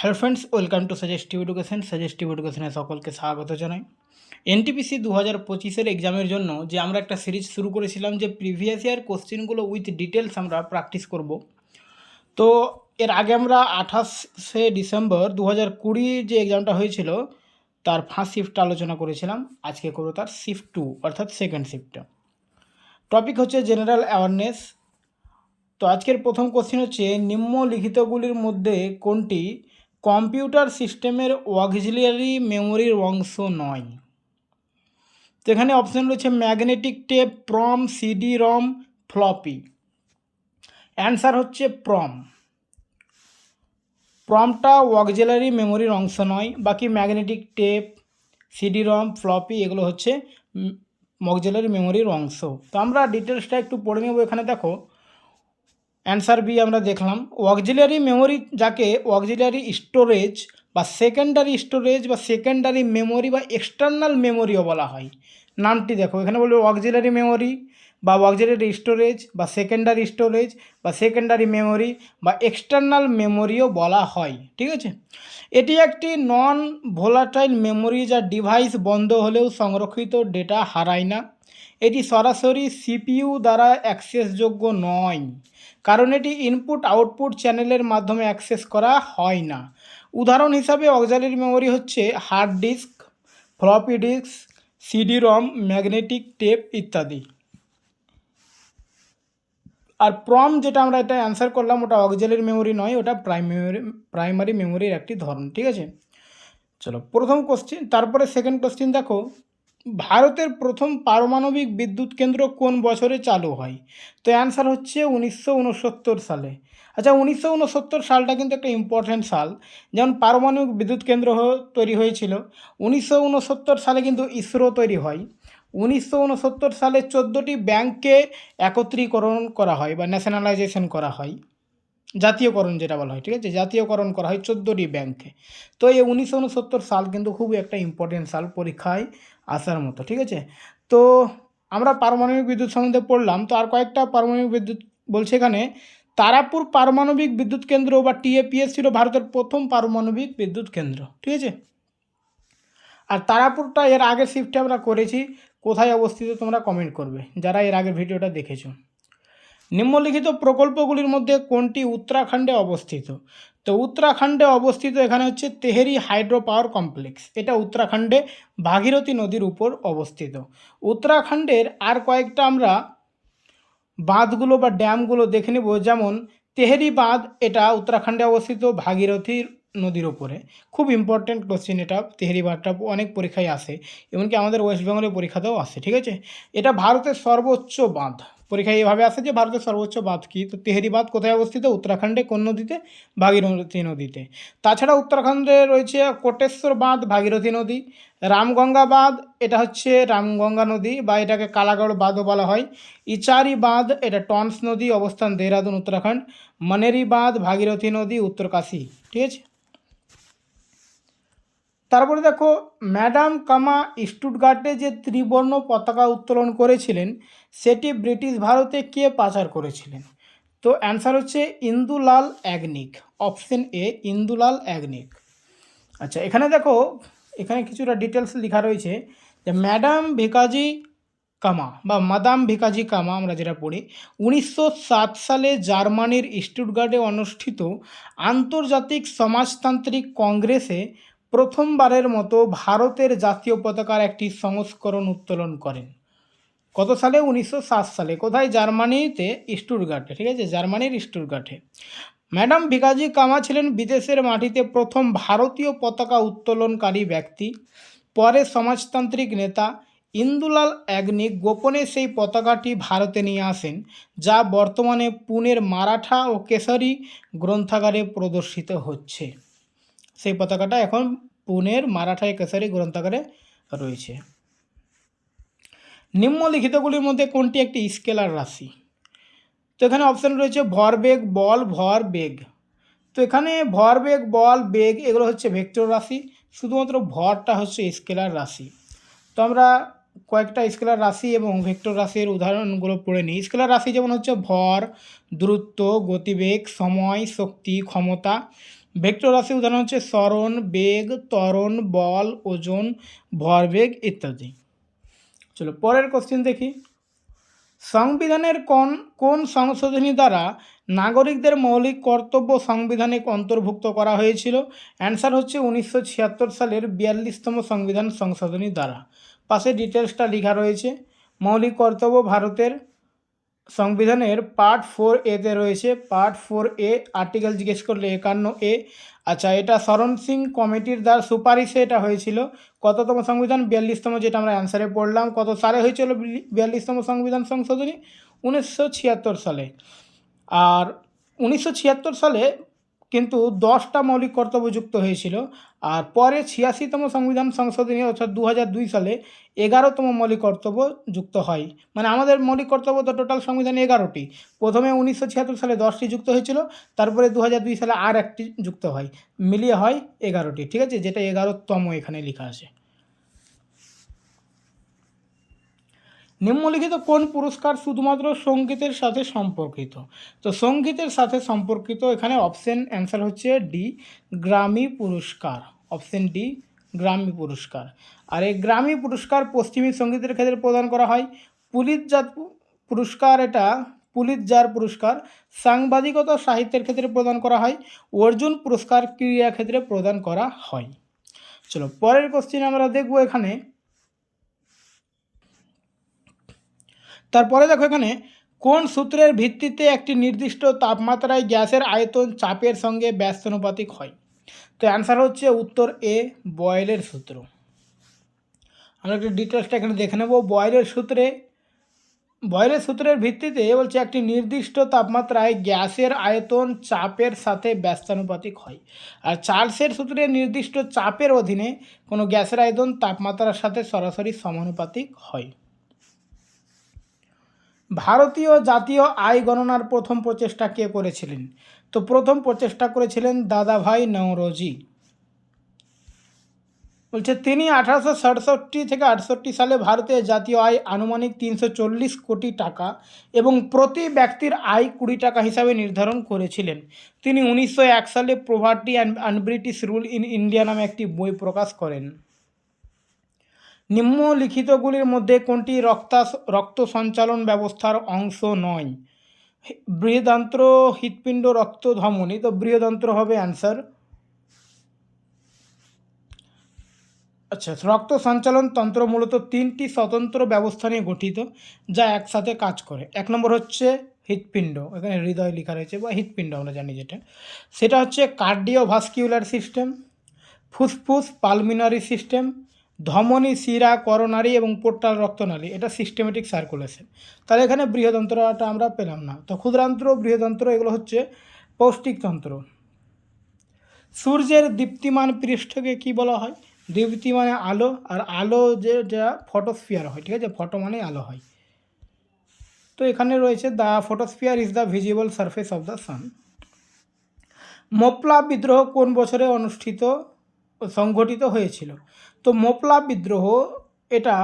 Hello friends welcome to Suggestive Education Suggestive এডুকেশনে সকলকে স্বাগত জানাই। এনটিপিসি দু হাজার পঁচিশের এক্সামের জন্য যে আমরা একটা সিরিজ শুরু করেছিলাম যে প্রিভিয়াস ইয়ার কোশ্চেনগুলো উইথ ডিটেলস আমরা প্র্যাকটিস করব। তো এর আগে আমরা আঠাশে ডিসেম্বর দু হাজার কুড়ি যে এক্সামটা হয়েছিল, তার ফার্স্ট শিফট আলোচনা করেছিলাম। আজকে করব তার শিফট টু অর্থাৎ সেকেন্ড শিফটটা টপিক হচ্ছে জেনারেল অ্যাওয়ারনেস তো আজকের প্রথম কোশ্চেন হচ্ছে, নিম্নলিখিতগুলির মধ্যে কোনটি কম্পিউটার সিস্টেমের অক্সিলিয়ারি মেমোরির অংশ নয়। তো এখানে অপশান রয়েছে magnetic tape PROM CD ROM floppy answer হচ্ছে প্রম প্রমটা অক্সিলারি মেমোরির অংশ নয়, বাকি magnetic tape CD ROM floppy এগুলো হচ্ছে অক্সিলারি মেমোরির অংশ। তো আমরা ডিটেলসটা একটু পড়ে নেব এখানে দেখো। অ্যান্সার বি আমরা দেখলাম অক্সিলারি মেমোরি যাকে অক্সিলারি স্টোরেজ বা সেকেন্ডারি স্টোরেজ বা সেকেন্ডারি মেমোরি বা এক্সটার্নাল মেমোরিও বলা হয়। নামটি দেখো, এখানে বলবে অক্সিলারি মেমোরি বা অক্সিলারি স্টোরেজ বা সেকেন্ডারি স্টোরেজ বা সেকেন্ডারি মেমোরি বা এক্সটার্নাল মেমোরিও বলা হয়, ঠিক আছে? এটি একটি নন ভোলাটাইল মেমোরি যা ডিভাইস বন্ধ হলেও সংরক্ষিত ডেটা হারায় না। এটি সরাসরি সিপিইউ দ্বারা অ্যাক্সেসযোগ্য নয়, কারণ এটি ইনপুট আউটপুট চ্যানেলের মাধ্যমে অ্যাক্সেস করা হয় না। উদাহরণ হিসাবে অক্সালির মেমোরি হচ্ছে hard disk floppy disk CD ROM magnetic tape ইত্যাদি। আর প্রম যেটা আমরা এটা অ্যান্সার করলাম, ওটা অক্সালির মেমোরি নয়, ওটা প্রাইমারি প্রাইমারি মেমোরির একটি ধরন, ঠিক আছে? চলো প্রথম কোশ্চেন তারপরে সেকেন্ড কোশ্চেন দেখো। ভারতের প্রথম পারমাণবিক বিদ্যুৎ কেন্দ্র কোন বছরে চালু হয়? তো অ্যান্সার হচ্ছে উনিশশো উনসত্তর সালে। আচ্ছা উনিশশো উনসত্তর সালটা কিন্তু একটা ইম্পর্টেন্ট সাল। যেমন পারমাণবিক বিদ্যুৎ কেন্দ্র তৈরি হয়েছিল। উনিশশো উনসত্তর সালে কিন্তু ইসরো তৈরি হয়। উনিশশো উনসত্তর সালে চোদ্দোটি ব্যাংককে একত্রীকরণ করা হয় বা ন্যাশনালাইজেশন করা হয়। জাতীয়করণ যেটা বলা হয়, ঠিক আছে? জাতীয়করণ করা হয় চোদ্দোটি ব্যাংকে তো এই উনিশশো উনসত্তর সাল কিন্তু খুবই একটা ইম্পর্টেন্ট সাল পরীক্ষায়। আসার মতো, ঠিক আছে? তো আমরা পারমাণবিক বিদ্যুৎ সম্বন্ধে পড়লাম, তো আর কয়েকটা পারমাণবিক বিদ্যুৎ বলছে এখানে, তারাপুর পারমাণবিক বিদ্যুৎ কেন্দ্র বা টিএপিএস ছিল ভারতের প্রথম পারমাণবিক বিদ্যুৎ কেন্দ্র, ঠিক আছে? আর তারাপুরটা এর আগের শিফটে আমরা করেছি, কোথায় অবস্থিত তোমরা কমেন্ট করবে, যারা এর আগের ভিডিওটা দেখেছ। নিম্নলিখিত প্রকল্পগুলির মধ্যে কোনটি উত্তরাখণ্ডে অবস্থিত? তো উত্তরাখণ্ডে অবস্থিত এখানে হচ্ছে তেহেরি হাইড্রো পাওয়ার কমপ্লেক্স। এটা উত্তরাখণ্ডে ভাগীরথী নদীর উপর অবস্থিত। উত্তরাখণ্ডের আর কয়েকটা আমরা বাঁধগুলো বা ড্যামগুলো দেখে নেব। যেমন তেহেরি বাঁধ, এটা উত্তরাখণ্ডে অবস্থিত ভাগীরথীর নদীর উপরে। খুব ইম্পর্ট্যান্ট কোশ্চেন এটা। তেহেরি বাঁধটা অনেক পরীক্ষায় আসে। এমনকি আমাদের ওয়েস্ট বেঙ্গলের পরীক্ষাতেও আসে, ঠিক আছে? এটা ভারতের সর্বোচ্চ বাঁধ। পরীক্ষায় এভাবে আসে যে ভারতের সর্বোচ্চ বাঁধ কী? তো তেহরি বাঁধ কোথায় অবস্থিত? উত্তরাখণ্ডে কোন নদীতে? ভাগীরথী নদীতে। তাছাড়া উত্তরাখণ্ডে রয়েছে কোটেশ্বর বাঁধ, ভাগীরথী নদী। রামগঙ্গা বাঁধ, এটা হচ্ছে রামগঙ্গা নদী বা এটাকে কালাগড় বাঁধও বলা হয়। ইচারি বাঁধ, এটা টনস নদী, অবস্থান দেহরাদুন, উত্তরাখণ্ড। মনেরি বাঁধ, ভাগীরথী নদী, উত্তরকাশী। ঠিক আছে? তারপরে দেখো, ম্যাডাম কামা স্টুটগার্টে যে ত্রিবর্ণ পতাকা উত্তোলন করেছিলেন, সেটি ব্রিটিশ ভারতে কে পাচার করেছিলেন? তো অ্যান্সার হচ্ছে ইন্দুলাল অ্যাগনিক, অপশন এ, ইন্দুলাল অ্যাগনিক। আচ্ছা এখানে দেখো, এখানে কিছুটা ডিটেলস লেখা রয়েছে যে ম্যাডাম ভিকাজি কামা বা মাদাম ভিকাজি কামা আমরা যেটা পড়ি, উনিশশো সাত সালে জার্মানির স্টুটগার্টে অনুষ্ঠিত আন্তর্জাতিক সমাজতান্ত্রিক কংগ্রেসে প্রথমবারের মতো ভারতের জাতীয় পতাকার একটি সংস্করণ উত্তোলন করেন। কত সালে? উনিশশো সাত সালে। কোথায়? জার্মানিতে, স্টুটগার্টে, ঠিক আছে? জার্মানির স্টুটগার্টে। ম্যাডাম ভিকাজি কামা ছিলেন বিদেশের মাটিতে প্রথম ভারতীয় পতাকা উত্তোলনকারী ব্যক্তি, পরে সমাজতান্ত্রিক নেতা। ইন্দুলাল অ্যাগনিক গোপনে সেই পতাকাটি ভারতে নিয়ে আসেন, যা বর্তমানে পুনের মারাঠা ও কেশরী গ্রন্থাগারে প্রদর্শিত হচ্ছে। সেই পতাকাটা এখন পুনের মারাঠাই কেশারি গ্রন্থাগারে রয়েছে। নিম্নলিখিতগুলির মধ্যে কোনটি একটি স্কেলার রাশি? তো এখানে অপশান রয়েছে ভরবেগ বল, ভর বেগ। তো এখানে ভরবেগ বল, বেগ এগুলো হচ্ছে ভেক্টর রাশি, শুধুমাত্র ভরটা হচ্ছে স্কেলার রাশি। তো আমরা কয়েকটা স্কেলার রাশি এবং ভেক্টর রাশির উদাহরণগুলো পড়ে নিই। স্কেলার রাশি যেমন হচ্ছে ভর, দ্রুত্ব, গতিবেগ, সময়, শক্তি, ক্ষমতা। ভেক্টর রাশি উদাহরণ হচ্ছে স্মরণ বেগ, ত্বরণ, বল, ওজন, ভরবেগ ইত্যাদি। চলো পরের কোশ্চেন দেখি। সংবিধানের কোন কোন সংশোধনী দ্বারা নাগরিকদের মৌলিক কর্তব্য সাংবিধানিক অন্তর্ভুক্ত করা হয়েছিল? অ্যান্সার হচ্ছে উনিশশো ছিয়াত্তর সালের বিয়াল্লিশতম সংবিধান সংশোধনী দ্বারা। পাশে ডিটেলসটা লেখা রয়েছে। মৌলিক কর্তব্য ভারতের সংবিধানের পার্ট ফোর এতে রয়েছে। পার্ট ফোর এ আর্টিকেল জিজ্ঞেস করলে একান্ন এ। আচ্ছা এটা শরণ সিং কমিটির দ্বারা সুপারিশে এটা হয়েছিল। কততম সংবিধান? বিয়াল্লিশতম, যেটা আমরা অ্যান্সারে পড়লাম। কত সালে হয়েছিল বিয়াল্লিশতম সংবিধান সংশোধনী? উনিশশো ছিয়াত্তর সালে। আর উনিশশো ছিয়াত্তর সালে কিন্তু দশটা মৌলিক কর্তব্য যুক্ত হয়েছিল। আর পরে ছিয়াশিতম সংবিধান সংশোধনী অর্থাৎ দু দুই সালে এগারোতম মৌলিক কর্তব্য যুক্ত হয়। মানে আমাদের মৌলিক কর্তব্য তো টোটাল সংবিধান এগারোটি। প্রথমে উনিশশো ছিয়াত্তর সালে দশটি যুক্ত হয়েছিল, তারপরে দু দুই সালে আর একটি যুক্ত হয়। মিলিয়ে হয় এগারোটি, ঠিক আছে? যেটা এগারোতম এখানে লেখা আছে। নিম্নলিখিত কোন পুরস্কার শুধুমাত্র সঙ্গীতের সাথে সম্পর্কিত? তো সঙ্গীতের সাথে সম্পর্কিত এখানে অপশন অ্যান্সার হচ্ছে ডি গ্রামী পুরস্কার। অপশন ডি গ্রামী পুরস্কার। আর এই গ্রামী পুরস্কার পশ্চিমী সঙ্গীতের ক্ষেত্রে প্রদান করা হয়। পুলিতজাত পু- পুরস্কার এটা পুলিতজার পুরস্কার সাংবাদিকতা সাহিত্যের ক্ষেত্রে প্রদান করা হয়। অর্জুন পুরস্কার ক্রীড়া ক্ষেত্রে প্রদান করা হয়। চলো পরের কোশ্চেন আমরা দেখব এখানে তারপরে দেখো এখানে, কোন সূত্রের ভিত্তিতে একটি নির্দিষ্ট তাপমাত্রায় গ্যাসের আয়তন চাপের সঙ্গে ব্যস্তানুপাতিক হয়? তো অ্যান্সার হচ্ছে উত্তর এ বয়েলের সূত্র। আমরা একটু ডিটেলসটা এখানে দেখে নেব। বয়েলের সূত্রে, বয়েলের সূত্রের ভিত্তিতে বলছে একটি নির্দিষ্ট তাপমাত্রায় গ্যাসের আয়তন চাপের সাথে ব্যস্তানুপাতিক হয়। আর চার্লসের সূত্রে নির্দিষ্ট চাপের অধীনে কোনো গ্যাসের আয়তন তাপমাত্রার সাথে সরাসরি সমানুপাতিক হয়। ভারতীয় জাতীয় আয় গণনার প্রথম প্রচেষ্টা কে করেছিলেন? তো প্রথম প্রচেষ্টা করেছিলেন দাদাভাই নওরোজি। বলছে, তিনি আঠারোশো সাতষট্টি থেকে আটষট্টি সালে ভারতের জাতীয় আয় আনুমানিক তিনশো চল্লিশ কোটি টাকা এবং প্রতি ব্যক্তির আয় কুড়ি টাকা হিসাবে নির্ধারণ করেছিলেন। তিনি উনিশশো এক সালে poverty and un-British rule in India নামে একটি বই প্রকাশ করেন। নিম্নলিখিতগুলির মধ্যে কোনটি রক্তা, রক্ত সঞ্চালন ব্যবস্থার অংশ নয়? বৃহদান্ত্র, হৃৎপিণ্ড, রক্ত, ধমনী। তো বৃহদন্ত্র হবে অ্যান্সার। আচ্ছা রক্ত সঞ্চালন তন্ত্র মূলত তিনটি স্বতন্ত্র ব্যবস্থা নিয়ে গঠিত, যা একসাথে কাজ করে। এক নম্বর হচ্ছে হৃৎপিণ্ড, এখানে হৃদয় লেখা রয়েছে, বা হৃৎপিণ্ড আমরা জানি যেটা। সেটা হচ্ছে কার্ডিওভাস্কিউলার সিস্টেম, ফুসফুস পালমিনারি সিস্টেম ধমনী, শিরা করোনারি এবং পোর্টাল রক্তনালী, এটা সিস্টেমেটিক সার্কুলেশন তাহলে এখানে বৃহদন্ত্রটা আমরা পেলাম না। তো ক্ষুদ্রান্ত্র বৃহদন্ত্র এগুলো হচ্ছে পৌষ্টিকতন্ত্র। সূর্যের দীপ্তিমান পৃষ্ঠকে কি বলা হয়? দীপ্তি মানে আলো, আর আলো যে, যা ফটোস্ফিয়ার হয়, ঠিক আছে? ফটো মানে আলো হয়। তো এখানে রয়েছে the photosphere is the visible surface of the sun Moplah বিদ্রোহ কোন বছরে অনুষ্ঠিত, সংঘটিত হয়েছিল? তো মোপলা বিদ্রোহ এটা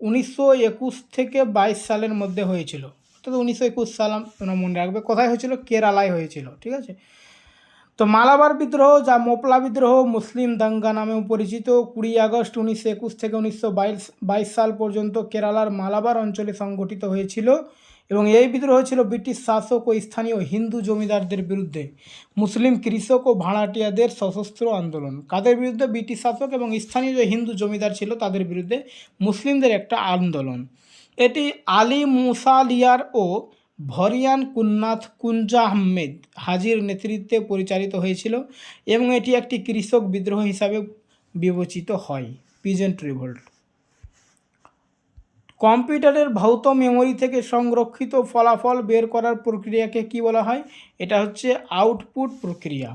উনিশশো একুশ থেকে বাইশ সালের মধ্যে হয়েছিল। অর্থাৎ উনিশশো একুশ সাল তোমরা মনে রাখবে কোথায় হয়েছিল? কেরালায় হয়েছিল, ঠিক আছে? তো মালাবার বিদ্রোহ যা মোপলা বিদ্রোহ মুসলিম দাঙ্গা নামেও পরিচিত, কুড়ি আগস্ট উনিশশো একুশ থেকে উনিশশো বাইশ বাইশ সাল পর্যন্ত কেরালার মালাবার অঞ্চলে সংগঠিত হয়েছিল। এবং এই বিদ্রোহ ছিল ব্রিটিশ শাসক ও স্থানীয় হিন্দু জমিদারদের বিরুদ্ধে। মুসলিম কৃষক ও ভাড়াটিয়াদের সশস্ত্র আন্দোলন। কাদের বিরুদ্ধে? ব্রিটিশ শাসক এবং স্থানীয় যে হিন্দু জমিদার ছিল তাদের বিরুদ্ধে মুসলিমদের একটা আন্দোলন। এটি আলী মুসালিয়ার ও ভরিয়ান কুন্নাথ কুঞ্জা আহমেদ হাজির নেতৃত্বে পরিচালিত হয়েছিল এবং এটি একটি কৃষক বিদ্রোহ হিসাবে বিবেচিত হয়। Peasant revolt. কম্পিউটারের ভৌত মেমোরি থেকে সংরক্ষিত ফলাফল বের করার প্রক্রিয়াকে কি বলা হয়? এটা হচ্ছে আউটপুট প্রক্রিয়া।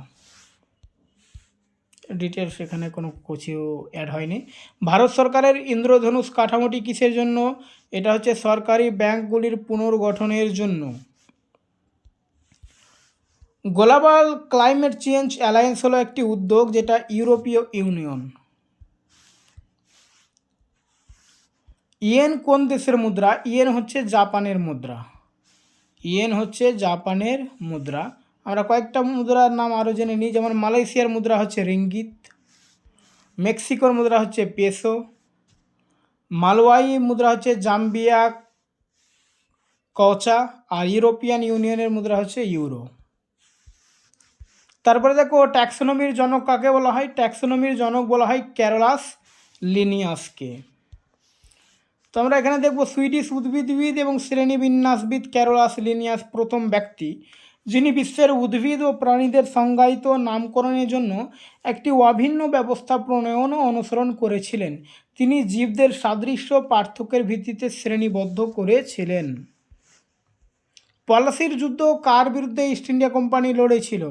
ডিটেলস এখানে কোনো কিছু অ্যাড হয়নি। ভারত সরকারের ইন্দ্রধনুষ কাঠামোটি কিসের জন্য? এটা হচ্ছে সরকারি ব্যাংকগুলির পুনর্গঠনের জন্য। গ্লোবাল ক্লাইমেট চেঞ্জ অ্যালায়েন্স হলো একটি উদ্যোগ যেটা ইউরোপীয় ইউনিয়ন। ইয়েন কোন দেশের মুদ্রা? ইয়েন হচ্ছে জাপানের মুদ্রা। ইয়েন হচ্ছে জাপানের মুদ্রা। আমরা কয়েকটা মুদ্রার নাম আরও জেনে নিই, যেমন মালয়েশিয়ার মুদ্রা হচ্ছে রিঙ্গিত, মেক্সিকোর মুদ্রা হচ্ছে পেসো, মালওয়াই মুদ্রা হচ্ছে জাম্বিয়া, কচা, আর ইউরোপিয়ান ইউনিয়নের মুদ্রা হচ্ছে ইউরো। তারপরে দেখো, ট্যাক্সোনমির জনক কাকে বলা হয়? ট্যাক্সোনমির জনক বলা হয় ক্যারোলাস লিনিয়াসকে। তো আমরা এখানে দেখব সুইডিশ উদ্ভিদবিদ এবং শ্রেণীবিন্যাসবিদ ক্যারোলাস লিনিয়াস প্রথম ব্যক্তি, যিনি বিশ্বের উদ্ভিদ ও প্রাণীদের সংজ্ঞায়িত নামকরণের জন্য একটি অভিন্ন ব্যবস্থা প্রণয়ন অনুসরণ করেছিলেন। তিনি জীবদের সাদৃশ্য পার্থক্যের ভিত্তিতে শ্রেণীবদ্ধ করেছিলেন। পলাশির যুদ্ধ কার বিরুদ্ধে ইস্ট ইন্ডিয়া কোম্পানি লড়েছিল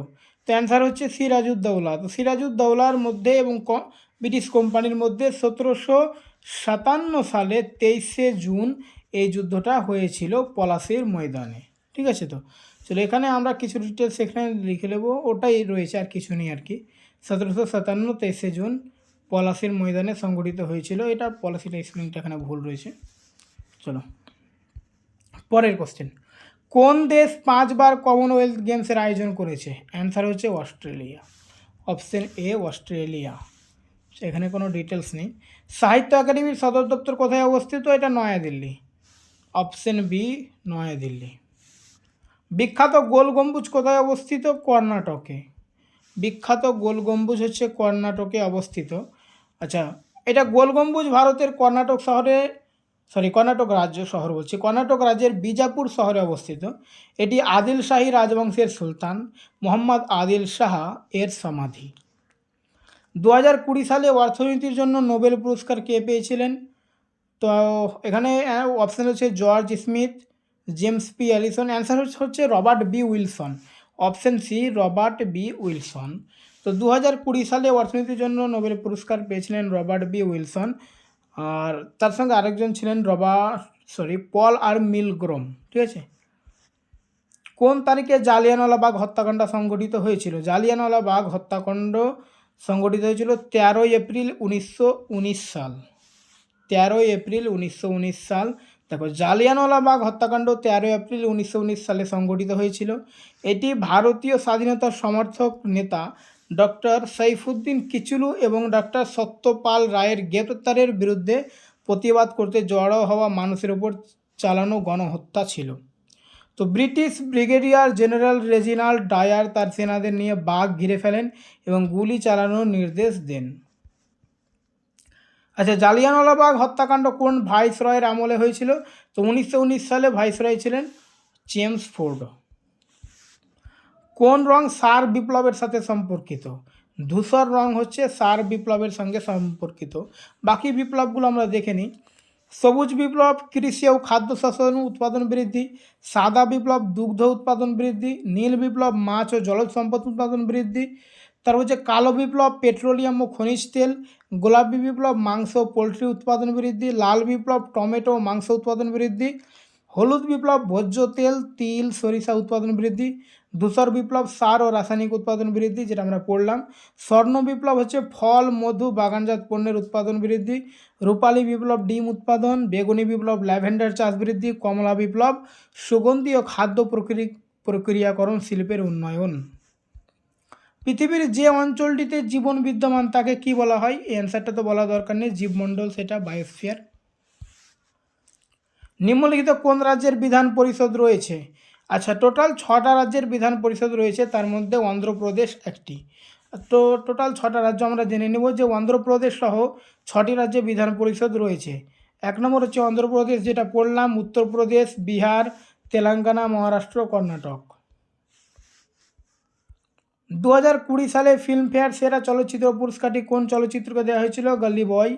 তো অ্যান্সার হচ্ছে সিরাজউদ্দৌলা। তো সিরাজউদ্দৌলার মধ্যে এবং ব্রিটিশ কোম্পানির মধ্যে সতেরোশো সাতান্ন সালে তেইশে জুন এই যুদ্ধটা হয়েছিল পলাশির ময়দানে। ঠিক আছে তো? চলো এখানে আমরা কিছু ডিটেলস এখানে লিখে নেব। ওটাই রয়েছে আর কিছু নেই আর কি। সতেরোশো সাতান্ন, তেইশে জুন পলাশির ময়দানে সংগঠিত হয়েছিল। এটা পলাশিটা স্পেলিংটা এখানে ভুল রয়েছে। চলো। পরের কোশ্চেন কোন দেশ পাঁচবার কমনওয়েলথ গেমসের আয়োজন করেছে? অ্যান্সার হচ্ছে অস্ট্রেলিয়া। Option A Australia. এখানে কোনো ডিটেলস নেই। সাহিত্য একাডেমির সদর দপ্তর কোথায় অবস্থিত? এটা নয়াদিল্লি। Option B New Delhi. বিখ্যাত গোল গম্বুজ কোথায় অবস্থিত? কর্ণাটকে। বিখ্যাত গোল গম্বুজ হচ্ছে কর্ণাটকে অবস্থিত। আচ্ছা এটা গোল গম্বুজ ভারতের কর্ণাটক শহরে সরি কর্ণাটক রাজ্য শহর বলছি। কর্ণাটক রাজ্যের বিজাপুর শহরে অবস্থিত। এটি আদিল শাহী রাজবংশের সুলতান, মোহাম্মদ আদিল শাহ এর সমাধি। দু হাজার কুড়ি সালে অর্থনীতির জন্য নোবেল পুরস্কার কে পেয়েছিলেন? তো এখানে অপশান হচ্ছে George Smith James P Allison answer হচ্ছে Robert B Wilson option C Robert B Wilson তো দু হাজার কুড়ি সালে অর্থনীতির জন্য নোবেল পুরস্কার পেয়েছিলেন রবার্ট বি উইলসন আর তার সঙ্গে আরেকজন ছিলেন রবা সরি পল আর মিলগ্রোম ঠিক আছে? কোন তারিখে জালিয়ানওয়ালাবাগ হত্যাকাণ্ড সংঘটিত হয়েছিল? জালিয়ানওয়ালাবাগ হত্যাকাণ্ড সংঘটিত হয়েছিল তেরোই এপ্রিল উনিশশো উনিশ সাল। তেরোই এপ্রিল উনিশশো উনিশ সাল। দেখো জালিয়ানওয়ালাবাগ হত্যাকাণ্ড তেরোই এপ্রিল উনিশশো উনিশ সালে সংগঠিত হয়েছিল। এটি ভারতীয় স্বাধীনতার সমর্থক নেতা ডক্টর সাইফুদ্দিন কিচুলু এবং ডক্টর সত্যপাল রায়ের গ্রেপ্তারের বিরুদ্ধে প্রতিবাদ করতে জড়ো হওয়া মানুষের উপর চালানো গণহত্যা ছিল। তো British brigadier general Reginald Dyer তার সেনাদের নিয়ে বাঘ ঘিরে ফেলেন এবং গুলি চালানোর নির্দেশ দেন। আচ্ছা জালিয়ানওয়ালাবাগ হত্যাকাণ্ড কোন ভাইসরয়ের আমলে হয়েছিল? তো উনিশশো উনিশ সালে ভাইসরয় ছিলেন জেমস ফোর্ড। কোন রং সার বিপ্লবের সাথে সম্পর্কিত? ধূসর রং হচ্ছে সার বিপ্লবের সঙ্গে সম্পর্কিত। বাকি বিপ্লবগুলো আমরা দেখে নিই। সবুজ বিপ্লব, কৃষি ও খাদ্য শস্য উৎপাদন বৃদ্ধি, সাদা বিপ্লব, দুগ্ধ উৎপাদন বৃদ্ধি, নীল বিপ্লব, মাছ ও জলজ সম্পদ উৎপাদন বৃদ্ধি, তারপর হচ্ছে কালো বিপ্লব, পেট্রোলিয়াম ও খনিজ তেল, গোলাপি বিপ্লব, মাংস ও পোলট্রি উৎপাদন বৃদ্ধি, লাল বিপ্লব, টমেটো ও মাংস উৎপাদন বৃদ্ধি, হলুদ বিপ্লব, ভোজ্য তেল, তিল, সরিষা উৎপাদন বৃদ্ধি ধূসর বিপ্লব, সার ও রাসায়নিক উৎপাদন বৃদ্ধি, যেটা আমরা পড়লাম। স্বর্ণ বিপ্লব হচ্ছে ফল, মধু, বাগানজাত পণ্যের উৎপাদন বৃদ্ধি। রূপালী বিপ্লব, ডিম উৎপাদন। বেগুনি বিপ্লব, ল্যাভেন্ডার চাষ বৃদ্ধি। কমলা বিপ্লব, সুগন্ধি ও খাদ্য প্রক্রি, প্রক্রিয়াকরণ, শিল্পের উন্নয়ন। পৃথিবীর যে অঞ্চলটিতে জীবন বিদ্যমান তাকে কি বলা হয়? এই অ্যান্সারটা তো বলা দরকার নেই। জীবমণ্ডল, সেটা বায়োস্ফিয়ার নিম্নলিখিত কোন রাজ্যের বিধান পরিষদ রয়েছে? আচ্ছা টোটাল ছটা রাজ্যের বিধান পরিষদ রয়েছে, তার মধ্যে অন্ধ্রপ্রদেশ একটি। তো টোটাল ছটা রাজ্য আমরা জেনে নেব যে অন্ধ্রপ্রদেশ সহ ছটি রাজ্যে বিধান পরিষদ রয়েছে। এক নম্বর হচ্ছে অন্ধ্রপ্রদেশ, যেটা পড়লাম, উত্তরপ্রদেশ, বিহার, তেলেঙ্গানা, মহারাষ্ট্র, কর্ণাটক। দু হাজার কুড়ি সালে ফিল্মফেয়ার সেরা চলচ্চিত্র পুরস্কারটি কোন চলচ্চিত্রকে দেওয়া হয়েছিল? গলি বয়।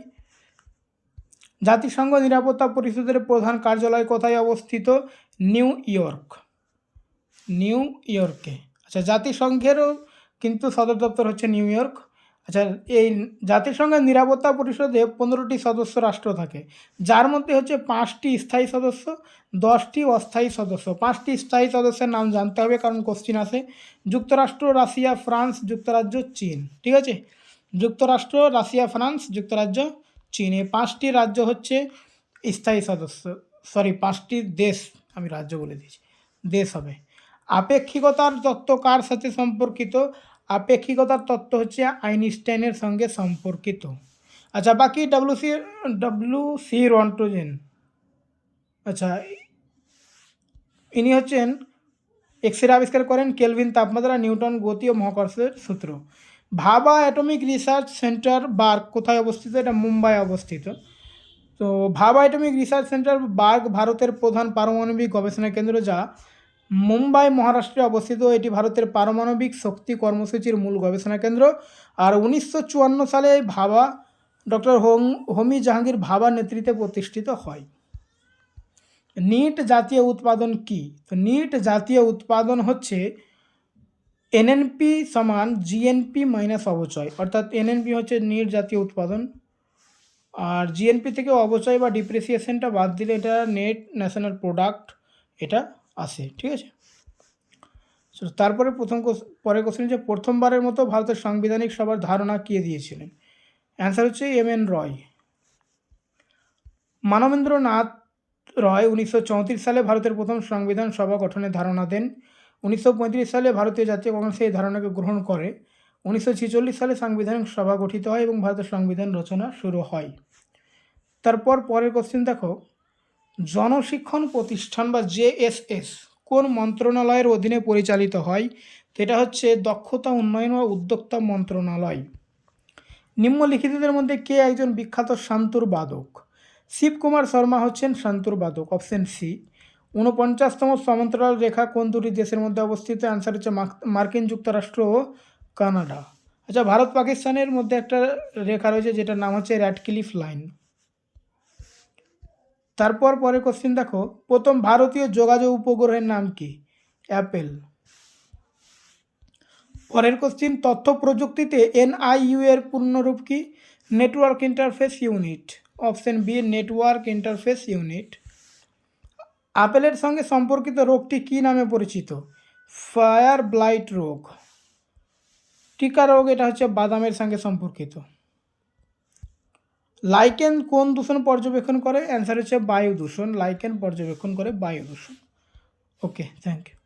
জাতিসংঘ নিরাপত্তা পরিষদের প্রধান কার্যালয় কোথায় অবস্থিত? New York. নিউ ইয়র্কে। আচ্ছা জাতিসংঘেরও কিন্তু সদর দপ্তর হচ্ছে নিউ ইয়র্ক। আচ্ছা এই জাতিসংঘের নিরাপত্তা পরিষদে পনেরোটি সদস্য রাষ্ট্র থাকে। যার মধ্যে হচ্ছে পাঁচটি স্থায়ী সদস্য, দশটি অস্থায়ী সদস্য। পাঁচটি স্থায়ী সদস্যের নাম জানতে হবে, কারণ কোশ্চিন আসে যুক্তরাষ্ট্র, রাশিয়া, ফ্রান্স, যুক্তরাজ্য, চীন। ঠিক আছে? যুক্তরাষ্ট্র, রাশিয়া, ফ্রান্স, যুক্তরাজ্য, চীন। এই পাঁচটি রাজ্য হচ্ছে স্থায়ী সদস্য সরি পাঁচটি দেশ, আমি রাজ্য বলে দিয়েছি। দেশ হবে। আপেক্ষিকতার তত্ত্ব কার সাথে সম্পর্কিত? আপেক্ষিকতার তত্ত্ব হচ্ছে আইনস্টাইনের সঙ্গে সম্পর্কিত। আচ্ছা বাকি W C W C Roentgen. আচ্ছা ইনি হচ্ছেন এক্সরে আবিষ্কার করেন কেলভিন তাপমাত্রা, নিউটন গতি ও মহাকর্ষের সূত্র। ভাবা অ্যাটমিক রিসার্চ সেন্টার বার্গ কোথায় অবস্থিত? এটা মুম্বাই অবস্থিত। তো ভাবা অ্যাটমিক রিসার্চ সেন্টার বার্গ ভারতের প্রধান পারমাণবিক গবেষণা কেন্দ্র যা মুম্বাই, মহারাষ্ট্রে অবস্থিত এটি ভারতের পারমাণবিক শক্তি কর্মসূচির মূল গবেষণা কেন্দ্র। আর উনিশশো চুয়ান্ন সালে ভাবা ডক্টর হোম হোমি জাহাঙ্গীর ভাবার নেতৃত্বে প্রতিষ্ঠিত হয়। নিট জাতীয় উৎপাদন কি? তো নিট জাতীয় উৎপাদন হচ্ছে এনএনপি সমান জিএনপি মাইনাস অবচয়, অর্থাৎ এনএনপি হচ্ছে নিট জাতীয় উৎপাদন। আর জিএনপি থেকে অবচয় বা ডিপ্রিসিয়েশনটা বাদ দিলে এটা নেট ন্যাশনাল প্রোডাক্ট, এটা আসে ঠিক আছে? তারপরে প্রথম পরের কোশ্চেন যে প্রথমবারের মতো ভারতের সাংবিধানিক সভার ধারণা কে দিয়েছিলেন? অ্যান্সার হচ্ছে এম এন রয়। মানবেন্দ্রনাথ রয় উনিশশো চৌত্রিশ সালে ভারতের প্রথম সংবিধান সভা গঠনের ধারণা দেন। উনিশশো পঁয়ত্রিশ সালে ভারতীয় জাতীয় কংগ্রেস এই ধারণাকে গ্রহণ করে। উনিশশো ছেচল্লিশ সালে সাংবিধানিক সভা গঠিত হয় এবং ভারতের সংবিধান রচনা শুরু হয়। তারপর পরের কোশ্চেন দেখো। জনশিক্ষণ প্রতিষ্ঠান বা জেএসএস কোন মন্ত্রণালয়ের অধীনে পরিচালিত হয়? এটা হচ্ছে দক্ষতা উন্নয়ন ও উদ্যোক্তা মন্ত্রণালয়। নিম্নলিখিতদের মধ্যে কে একজন বিখ্যাত শান্তুর বাদক? শিবকুমার শর্মা হচ্ছেন শান্তুর বাদক, অপশন সি। ঊনপঞ্চাশতম সমান্তরাল রেখা কোন দুটি দেশের মধ্যে অবস্থিত? অ্যান্সার হচ্ছে মার্কিন যুক্তরাষ্ট্র ও কানাডা। আচ্ছা ভারত পাকিস্তানের মধ্যে একটা রেখা রয়েছে যেটার নাম হচ্ছে র্যাডক্লিফ লাইন। তারপর পরে কোশ্চেন দেখো, প্রথম ভারতীয় যোগাযোগ উপগ্রহের নাম কি? অ্যাপেল পরের কোশ্চিন তথ্য প্রযুক্তিতে এনআইইউ এর পূর্ণরূপ কি? Network interface unit option B network interface unit আপেলের সঙ্গে সম্পর্কিত রোগটি কী নামে পরিচিত? ফায়ার ব্লাইট রোগ. টিকা রোগ, এটা হচ্ছে বাদামের সঙ্গে সম্পর্কিত। লাইকেন কোন দূষণ পর্যবেক্ষণ করে? অ্যান্সার হচ্ছে বায়ু দূষণ লাইকেন পর্যবেক্ষণ করে বায়ু দূষণ ওকে থ্যাংক ইউ